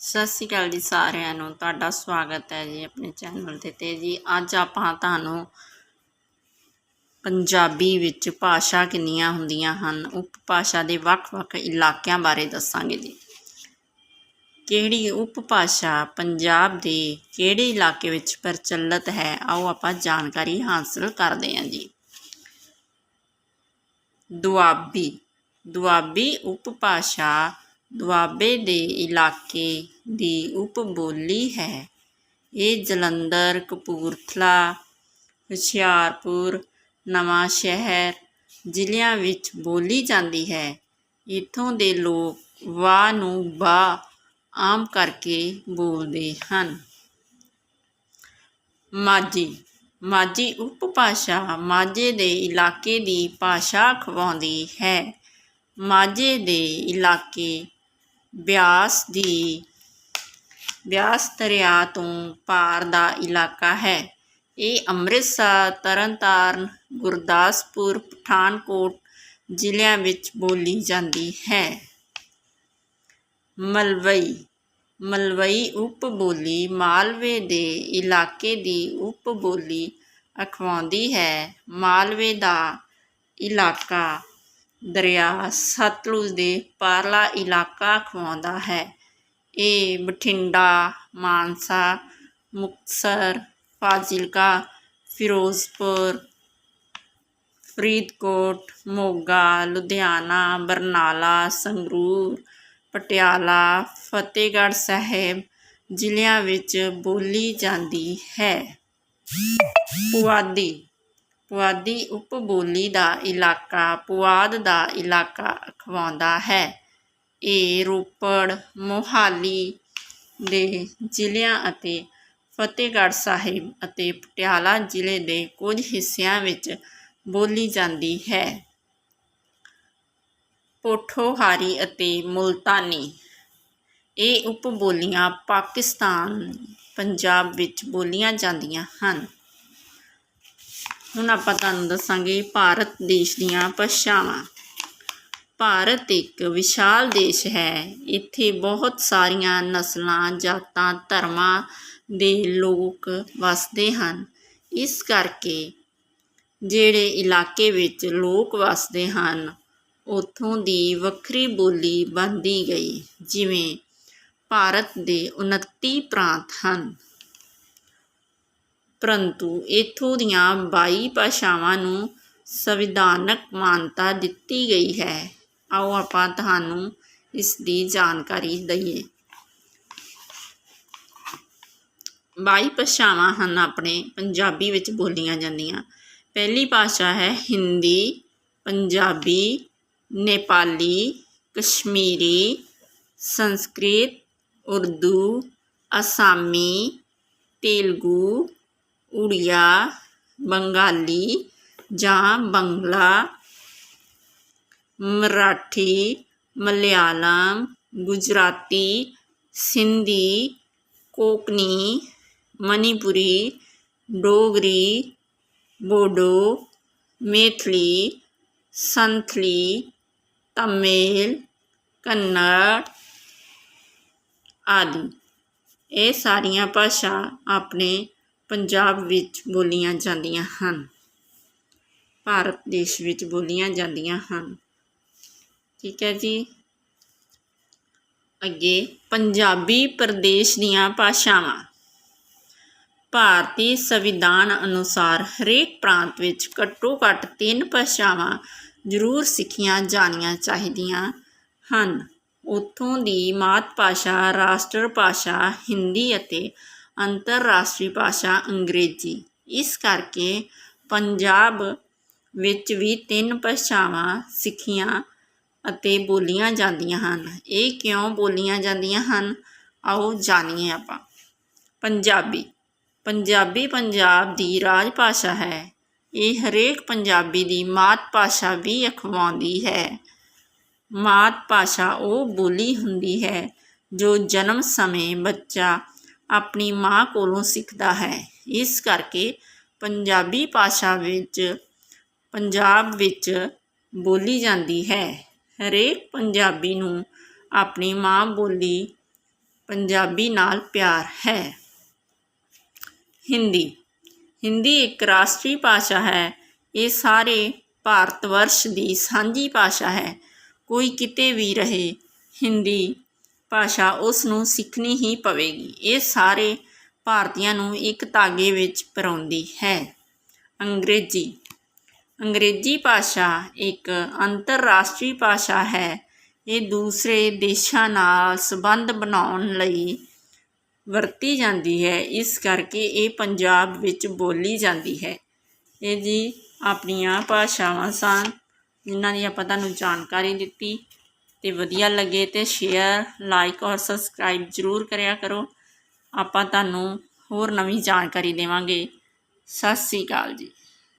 ਸਤਿ ਸ਼੍ਰੀ ਅਕਾਲ ਜੀ ਸਾਰਿਆਂ ਨੂੰ, ਤੁਹਾਡਾ ਸਵਾਗਤ ਹੈ ਜੀ ਆਪਣੇ ਚੈਨਲ ਤੇ ਤੇ ਜੀ ਅੱਜ ਆਪਾਂ ਤੁਹਾਨੂੰ ਪੰਜਾਬੀ ਵਿੱਚ ਭਾਸ਼ਾ ਕਿੰਨੀਆਂ ਹੁੰਦੀਆਂ ਹਨ, ਉਪਭਾਸ਼ਾ ਦੇ ਵੱਖ-ਵੱਖ ਇਲਾਕਿਆਂ ਬਾਰੇ ਦੱਸਾਂਗੇ ਜੀ। ਕਿਹੜੀ ਉਪਭਾਸ਼ਾ ਪੰਜਾਬ ਦੇ ਕਿਹੜੇ ਇਲਾਕੇ ਵਿੱਚ ਪ੍ਰਚਲਿਤ ਹੈ, ਆਓ ਆਪਾਂ ਜਾਣਕਾਰੀ ਹਾਸਲ ਕਰਦੇ ਹਾਂ ਜੀ। ਦੁਆਬੀ ਦੁਆਬੀ ਉਪਭਾਸ਼ਾ ਦੁਆਬੇ ਦੇ ਇਲਾਕੇ ਦੀ ਉਪ ਬੋਲੀ ਹੈ। ਇਹ ਜਲੰਧਰ, ਕਪੂਰਥਲਾ, ਹੁਸ਼ਿਆਰਪੁਰ ਨਵਾਂਸ਼ਹਿਰ ਜ਼ਿਲ੍ਹਿਆਂ ਵਿੱਚ ਬੋਲੀ ਜਾਂਦੀ ਹੈ। ਇੱਥੋਂ ਦੇ ਲੋਕ ਵਾ ਨੂੰ ਬਾ ਆਮ ਕਰਕੇ ਬੋਲਦੇ ਹਨ। ਮਾਝੀ ਮਾਝੀ ਉਪਭਾਸ਼ਾ ਮਾਝੇ ਦੇ ਇਲਾਕੇ ਦੀ ਭਾਸ਼ਾ ਖਵਾਉਂਦੀ ਹੈ। ਮਾਝੇ ਦੇ ਇਲਾਕੇ ਬਿਆਸ ਦੀ, ਬਿਆਸ ਦਰਿਆ ਤੋਂ ਪਾਰ ਦਾ ਇਲਾਕਾ ਹੈ। ਇਹ ਅੰਮ੍ਰਿਤਸਰ, ਤਰਨਤਾਰਨ, ਗੁਰਦਾਸਪੁਰ, ਪਠਾਨਕੋਟ ਜ਼ਿਲ੍ਹਿਆਂ ਵਿੱਚ ਬੋਲੀ ਜਾਂਦੀ ਹੈ। ਮਲਵਈ ਮਲਵਈ ਉਪ ਬੋਲੀ ਮਾਲਵੇ ਦੇ ਇਲਾਕੇ ਦੀ ਉਪ ਬੋਲੀ ਅਖਵਾਉਂਦੀ ਹੈ। ਮਾਲਵੇ ਦਾ ਇਲਾਕਾ ਦਰਿਆ ਸਤਲੁਜ ਦੇ ਪਾਰਲਾ ਇਲਾਕਾ ਖਵਾਉਂਦਾ ਹੈ। ਇਹ ਬਠਿੰਡਾ, ਮਾਨਸਾ, ਮੁਕਤਸਰ, ਫਾਜ਼ਿਲਕਾ, ਫਿਰੋਜ਼ਪੁਰ, ਫਰੀਦਕੋਟ, ਮੋਗਾ, ਲੁਧਿਆਣਾ, ਬਰਨਾਲਾ, ਸੰਗਰੂਰ, ਪਟਿਆਲਾ, ਫਤਿਹਗੜ੍ਹ ਸਾਹਿਬ ਜ਼ਿਲ੍ਹਿਆਂ ਵਿੱਚ ਬੋਲੀ ਜਾਂਦੀ ਹੈ। ਪੁਆਧੀ ਪੁਆਧੀ ਉਪ ਬੋਲੀ ਦਾ ਇਲਾਕਾ ਪੁਆਧ ਦਾ ਇਲਾਕਾ ਅਖਵਾਉਂਦਾ ਹੈ। ਇਹ ਰੋਪੜ, ਮੋਹਾਲੀ ਦੇ ਜ਼ਿਲ੍ਹਿਆਂ ਅਤੇ ਫਤਿਹਗੜ੍ਹ ਸਾਹਿਬ ਅਤੇ ਪਟਿਆਲਾ ਜ਼ਿਲ੍ਹੇ ਦੇ ਕੁਝ ਹਿੱਸਿਆਂ ਵਿੱਚ ਬੋਲੀ ਜਾਂਦੀ ਹੈ। ਪੋਠੋਹਾਰੀ ਅਤੇ ਮੁਲਤਾਨੀ। ਇਹ ਉਪ ਬੋਲੀਆਂ ਪਾਕਿਸਤਾਨ, ਪੰਜਾਬ ਵਿੱਚ ਬੋਲੀਆਂ ਜਾਂਦੀਆਂ ਹਨ। ਹੁਣ ਆਪਾਂ ਤੁਹਾਨੂੰ ਦੱਸਾਂਗੇ ਭਾਰਤ ਦੇਸ਼ ਦੀਆਂ ਭਾਸ਼ਾਵਾਂ। ਭਾਰਤ ਇੱਕ ਵਿਸ਼ਾਲ ਦੇਸ਼ ਹੈ। ਇੱਥੇ ਬਹੁਤ ਸਾਰੀਆਂ ਨਸਲਾਂ, ਜਾਤਾਂ, ਧਰਮਾਂ ਦੇ ਲੋਕ ਵਸਦੇ ਹਨ। ਇਸ ਕਰਕੇ ਜਿਹੜੇ ਇਲਾਕੇ ਵਿੱਚ ਲੋਕ ਵਸਦੇ ਹਨ, ਉੱਥੋਂ ਦੀ ਵੱਖਰੀ ਬੋਲੀ ਬਣਦੀ ਗਈ। ਜਿਵੇਂ ਭਾਰਤ ਦੇ 29 ਪ੍ਰਾਂਤ ਹਨ। ਪਰੰਤੂ ਇੱਥੋਂ ਦੀਆਂ ਬਾਈ ਭਾਸ਼ਾਵਾਂ ਨੂੰ ਸੰਵਿਧਾਨਕ ਮਾਨਤਾ ਦਿੱਤੀ ਗਈ ਹੈ। ਆਓ ਆਪਾਂ ਤੁਹਾਨੂੰ ਇਸ ਦੀ ਜਾਣਕਾਰੀ ਦਈਏ। ਬਾਈ ਭਾਸ਼ਾਵਾਂ ਹਨ ਆਪਣੇ, ਪੰਜਾਬੀ ਵਿੱਚ ਬੋਲੀਆਂ ਜਾਂਦੀਆਂ। ਪਹਿਲੀ ਭਾਸ਼ਾ ਹੈ ਹਿੰਦੀ, ਪੰਜਾਬੀ, ਨੇਪਾਲੀ, ਕਸ਼ਮੀਰੀ, ਸੰਸਕ੍ਰਿਤ, ਉਰਦੂ, ਅਸਾਮੀ, ਤੇਲਗੂ ਉੜੀਆ ਬੰਗਾਲੀ ਜਾਂ ਬੰਗਲਾ ਮਰਾਠੀ ਮਲਿਆਲਮ ਗੁਜਰਾਤੀ ਸਿੰਧੀ ਕੋਕਨੀ ਮਨੀਪੁਰੀ ਡੋਗਰੀ ਬੋਡੋ ਮੇਥਲੀ ਸੰਥਲੀ ਤਮਿਲ ਕੰਨੜ ਆਦਿ ਇਹ ਸਾਰੀਆਂ ਭਾਸ਼ਾ ਆਪਣੇ ਪੰਜਾਬ ਵਿੱਚ ਬੋਲੀਆਂ ਜਾਂਦੀਆਂ ਹਨ। ਭਾਰਤ ਦੇਸ਼ ਵਿੱਚ ਬੋਲੀਆਂ ਜਾਂਦੀਆਂ ਹਨ। ਠੀਕ ਹੈ ਜੀ। ਅੱਗੇ ਪੰਜਾਬੀ ਪ੍ਰਦੇਸ਼ ਦੀਆਂ ਭਾਸ਼ਾਵਾਂ। ਭਾਰਤੀ ਸੰਵਿਧਾਨ ਅਨੁਸਾਰ ਹਰੇਕ ਪ੍ਰਾਂਤ ਵਿੱਚ ਘੱਟੋ ਘੱਟ ਤਿੰਨ ਭਾਸ਼ਾਵਾਂ ਜ਼ਰੂਰ ਸਿੱਖੀਆਂ ਜਾਣੀਆਂ ਚਾਹੀਦੀਆਂ ਹਨ। ਉੱਥੋਂ ਦੀ ਮਾਤ ਭਾਸ਼ਾ, ਰਾਸ਼ਟਰ ਭਾਸ਼ਾ, ਹਿੰਦੀ ਅਤੇ ਅੰਤਰਰਾਸ਼ਟਰੀ ਭਾਸ਼ਾ ਅੰਗਰੇਜ਼ੀ। ਇਸ ਕਰਕੇ ਪੰਜਾਬ ਵਿੱਚ ਵੀ ਤਿੰਨ ਭਾਸ਼ਾਵਾਂ ਸਿੱਖੀਆਂ ਅਤੇ ਬੋਲੀਆਂ ਜਾਂਦੀਆਂ ਹਨ। ਇਹ ਕਿਉਂ ਬੋਲੀਆਂ ਜਾਂਦੀਆਂ ਹਨ? ਆਓ ਜਾਣੀਏ ਆਪਾਂ। ਪੰਜਾਬੀ। ਪੰਜਾਬੀ ਪੰਜਾਬ ਦੀ ਰਾਜ ਭਾਸ਼ਾ ਹੈ। ਇਹ ਹਰੇਕ ਪੰਜਾਬੀ ਦੀ ਮਾਤ ਭਾਸ਼ਾ ਵੀ ਅਖਵਾਉਂਦੀ ਹੈ। ਮਾਤ ਭਾਸ਼ਾ ਉਹ ਬੋਲੀ ਹੁੰਦੀ ਹੈ ਜੋ ਜਨਮ ਸਮੇਂ ਬੱਚਾ ਆਪਣੀ ਮਾਂ ਕੋਲੋਂ ਸਿੱਖਦਾ ਹੈ। ਇਸ ਕਰਕੇ ਪੰਜਾਬੀ ਭਾਸ਼ਾ ਵਿੱਚ, ਪੰਜਾਬ ਵਿੱਚ ਬੋਲੀ ਜਾਂਦੀ ਹੈ। ਹਰੇਕ ਪੰਜਾਬੀ ਨੂੰ ਆਪਣੀ ਮਾਂ ਬੋਲੀ ਪੰਜਾਬੀ ਨਾਲ ਪਿਆਰ ਹੈ। ਹਿੰਦੀ ਹਿੰਦੀ ਇੱਕ ਰਾਸ਼ਟਰੀ ਭਾਸ਼ਾ ਹੈ। ਇਹ ਸਾਰੇ ਭਾਰਤ ਵਰਸ਼ ਦੀ ਸਾਂਝੀ ਭਾਸ਼ਾ ਹੈ। ਕੋਈ ਕਿਤੇ ਵੀ ਰਹੇ, ਹਿੰਦੀ ਭਾਸ਼ਾ ਉਸ ਨੂੰ ਸਿੱਖਣੀ ਹੀ ਪਵੇਗੀ। ਇਹ ਸਾਰੇ ਭਾਰਤੀਆਂ ਨੂੰ ਇੱਕ ਧਾਗੇ ਵਿੱਚ ਪਰੋਂਦੀ ਹੈ। ਅੰਗਰੇਜ਼ੀ। ਅੰਗਰੇਜ਼ੀ ਭਾਸ਼ਾ ਇੱਕ ਅੰਤਰਰਾਸ਼ਟਰੀ ਭਾਸ਼ਾ ਹੈ। ਇਹ ਦੂਸਰੇ ਦੇਸ਼ਾਂ ਨਾਲ ਸੰਬੰਧ ਬਣਾਉਣ ਲਈ ਵਰਤੀ ਜਾਂਦੀ ਹੈ। ਇਸ ਕਰਕੇ ਇਹ ਪੰਜਾਬ ਵਿੱਚ ਬੋਲੀ ਜਾਂਦੀ ਹੈ। ਇਹ ਜੀ ਆਪਣੀਆਂ ਭਾਸ਼ਾਵਾਂ ਸਨ, ਜਿਨ੍ਹਾਂ ਦੀ ਆਪਾਂ ਤੁਹਾਨੂੰ ਜਾਣਕਾਰੀ ਦਿੱਤੀ। ਤੇ ਵਧੀਆ ਲੱਗੇ ਤੇ ਸ਼ੇਅਰ ਲਾਈਕ ਔਰ ਸਬਸਕ੍ਰਾਈਬ ਜ਼ਰੂਰ ਕਰਿਆ ਕਰੋ। ਆਪਾਂ ਤੁਹਾਨੂੰ ਹੋਰ ਨਵੀਂ ਜਾਣਕਾਰੀ ਦੇਵਾਂਗੇ। ਸਤਿ ਸ੍ਰੀ ਅਕਾਲ ਜੀ।